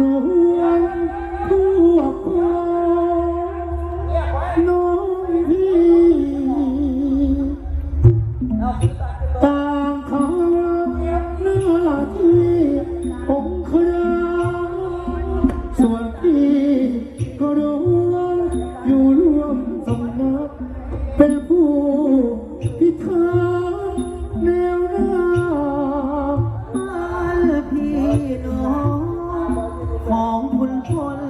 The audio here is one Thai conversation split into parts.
รวมพวกพ้องน้องพี่ต่างทำหน้าที่องค์คราส่วนพี่ก็รว่าอยู่ร่วมสำนักเป็นผู้พิทักษ์แนวหน้าบ้านพี่น้อง คุณพล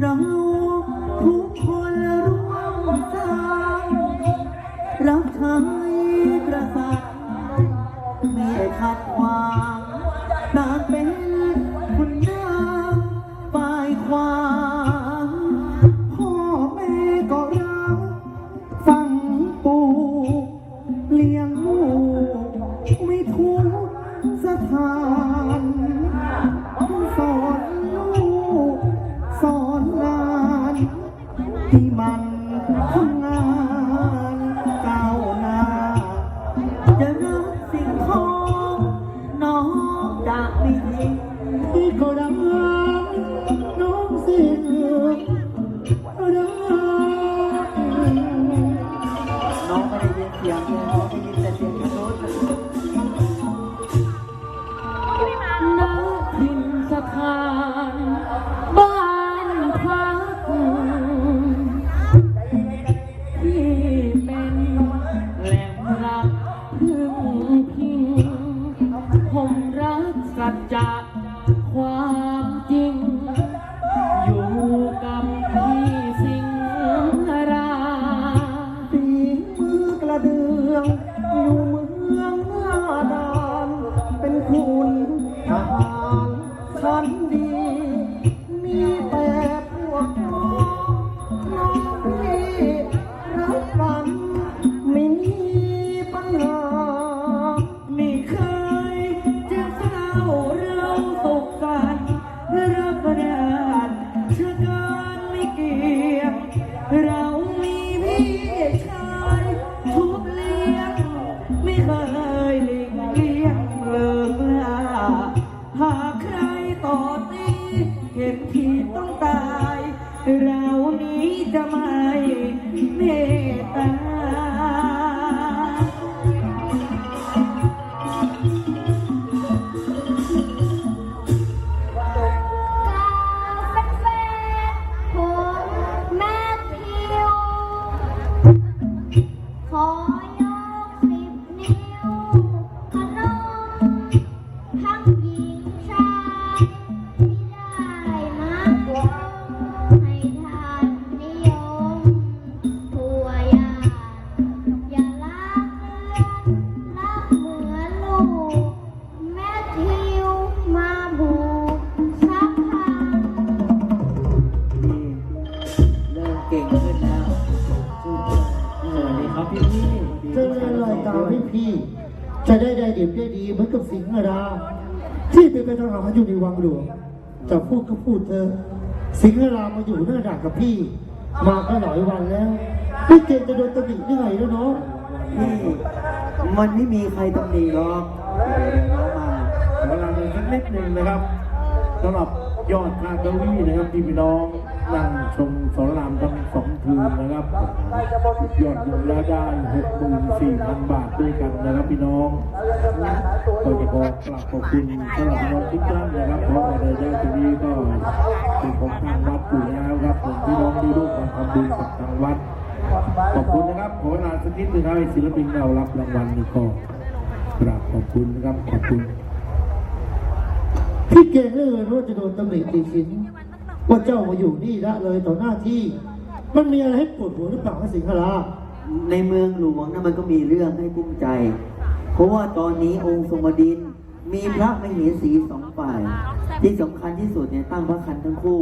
เราทุกคนร่วมสร้างรับใช้กษัตริย์ไม่ได้ขัดขวางต่างเป็นคุณนางฝ่ายขวางพ่อแม่ก็รักฟังปูเลี้ยงลูกไม่ทุกสถาน ที่มันทำงานก้าวหน้าจะรับสิ่งของน้องจากไม่ทิ้งที่ก็รัก พี่พี่จะเรียนรายการให้พี่จะได้ได้ดีได้ดีเหมือนกับสิงห์รา ที่เป็นทหารอยู่ในวังหลวงจะพูดก็พูดเธอ สิงห์รามาอยู่หน้าด่านกับพี่ มาก็หลายวันแล้วพี่เกณฑ์จะโดนตำหนิได้ไงแล้วเนาะพี่มันไม่มีใครตำหนิหรอกเดี๋ยวน้องมาเวลาเดินสักนิดหนึ่งนะครับสำหรับยอดคาเกวีนะครับที่พี่น้องนั่งชมสอนรามทั้ง นนะครับยอดรวมแล้วได้หกหมื่นสี่พันบาทด้วยกันนะครับพี่น้องก็จะขอกราบขอบคุณสำหรับน้องทุกท่านนะครับเพราะว่าระยะตรงนี้ก็เป็นของทางวัดอยู่แล้วครับผมพี่น้องที่ร่วมกันทำบุญกับทางวัดขอบคุณนะครับขอเวลาสักนิดนึงครับศิลปินเรารับรางวัลนี่ก็กราบขอบคุณนะครับขอบคุณพี่เกณฑ์เหลยว่าจะโดนตำหนิตีสินว่าเจ้ามาอยู่นี่ละเลยต่อหน้าที่ มันมีอะไรให้ปวดหัวหรือเปล่าสิงห์ราในเมืองหลวงนะมันก็มีเรื่องให้กุ้มใจ เพราะว่าตอนนี้องค์ทรงบดินทร์มีพระมเหสีสองฝ่าย ที่สำคัญที่สุดเนี่ยตั้งพระคันทั้งคู่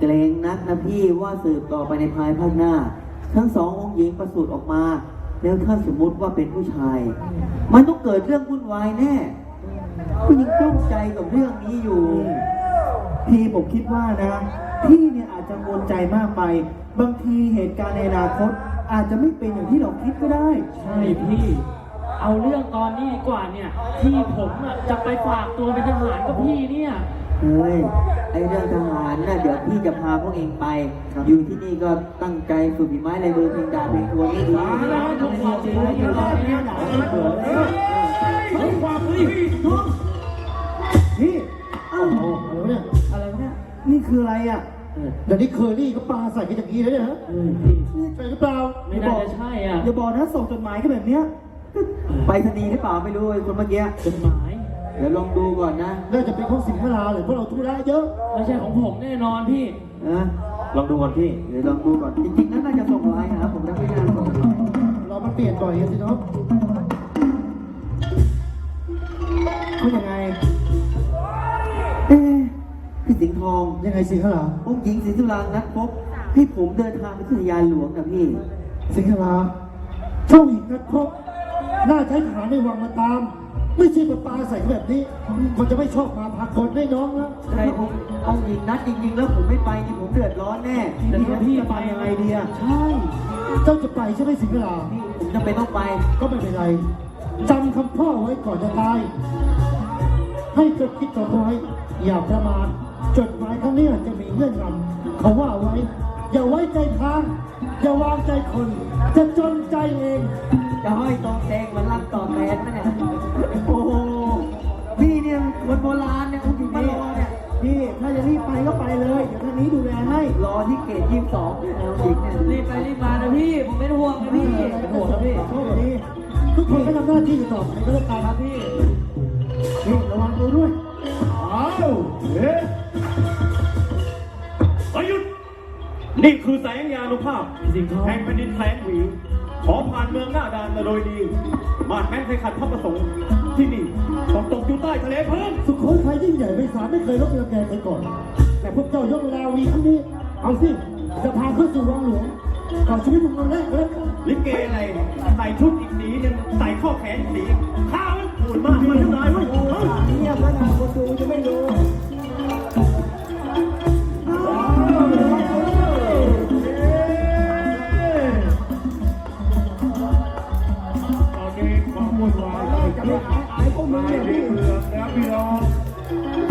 เกรงนักนะพี่ว่าสืบต่อไปในภายภาคหน้า ทั้งสององค์หญิงประสูติออกมา แล้วถ้าสมมุติว่าเป็นผู้ชาย มันต้องเกิดเรื่องวุ่นวายแน่ผู้หญิงกลุ้มใจกับเรื่องนี้อยู่ พี่ผมคิดว่านะพี่เนี่ยอาจจะกังวลใจมากไป บางทีเหตุการณ์ในอนาคต อาจจะไม่เป็นอย่างที่เราคิดก็ได้ ใช่พี่ เอาเรื่องตอนนี้ดีกว่าเนี่ย ที่ผมอะจะไปฝากตัวเป็นทหารกับพี่เนี่ย เฮ้ย ไอเรื่องทหารน่ะเดี๋ยวพี่จะพาพวกเองไป อยู่ที่นี่ก็ตั้งใจฝึกฝีไม้ลายมือเพลงดาบเพลงทวนให้ดีมาแล้วทุกความจริงแล้วอยู่รอบนี้หนาเบื่อแล้วทุกความจริง นี่ยนี่คืออะไรอะเดี๋ยวนี้เคอรี่ก็ปลาใส่กันอย่างนี้เลยเนี่ยฮะใช่หรือเปล่าไม่น่าจะใช่อะอย่าบอกนะส่งจดหมายกันแบบเนี้ยไปสนีย์หรือเปล่าไม่รู้ไอ้คนเมื่อกี้จดหมายเดี๋ยวลองดูก่อนนะน่าจะเป็นของสิงห์ราเลยเพราะเราธุระเยอะไม่ใช่ของผมแน่นอนพี่นะลองดูก่อนพี่เดี๋ยวลองดูก่อนจริงๆนั้นน่าจะส่งไลน์หาผมนะไม่น่าส่งเรามันเปลี่ยนบ่อยสิเนาะเขายังไงเอ๊ะพี่สิงห์ ทองยังไงสิงห์ราองค์หญิงศรีสุรางค์นัดพบให้ผมเดินทางไปที่อุทยานหลวงนะพี่สิงห์ราเจ้าหญิงนัดพบน่าใช้ทหารในวังมาตาม ไม่ใช่มาปลาใส่แบบนี้ มันจะไม่ชอบมาพากลให้น้องนะใช่องค์องค์หญิงนัดจริงๆ แล้วผมไม่ไปนี่ผมเดือดร้อนแน่พี่นะพี่จะไปยังไงดีอะใช่เจ้าจะไปใช่ไหมสิงห์ราพี่ผมจำเป็นต้องไปก็ไม่เป็นไรจำคำพ่อไว้ก่อนจะตาย ให้จดคิดต่อไว้อย่าประมาท จดหมายครั้งนี้จะมีเงื่อนงำเขาว่าไว้ อย่าไว้ใจทาง อย่าวางใจคน จะจนใจเอง จะห้อยตองแดงมารับต่อแทนนะเนี่ย โอ้โหพี่เนี่ยคนโบราณเนี่ยองค์หญิงมารอเนี่ย พี่ถ้าจะรีบไปก็ไปเลยเดี๋ยวท่านนี้ดูแลให้ รอที่เกตยี่สิบสองเนี่ยนะองค์หญิงเนี่ยรีบไปรีบมานะพี่ ผมไม่ห่วงนะพี่เป็นห่วงนะพี่โชคดีทุกคนก็ทำหน้าที่ต่อไปก็แล้วกันครับพี่พี่ระวังตัวด้วยเอาเฮ้ นี่คือแสงยานุภาพแห่งแผ่นดินแสงหวีขอผ่านเมืองหน้าดานมาโดยดี มาดแม้นใครขัดพระประสงค์ที่นี่ต้องตกอยู่ใต้ทะเลเพิ่มสุโขทัยยิ่งใหญ่ไม่สารไม่เคยลบเรือแกใครก่อน แต่พวกเจ้ายกเวลาวีครั้งนี้ เอาสิจะพาเข้าสู่วังหลวงก่อนชีวิตมึงมันแรกเลยลิเกอะไรใส่ชุดอีกสีหนึ่งใส่ข้อแขนอีกสี วุ่นวยเกิดขึ้นในเมืองนะพี่น้อง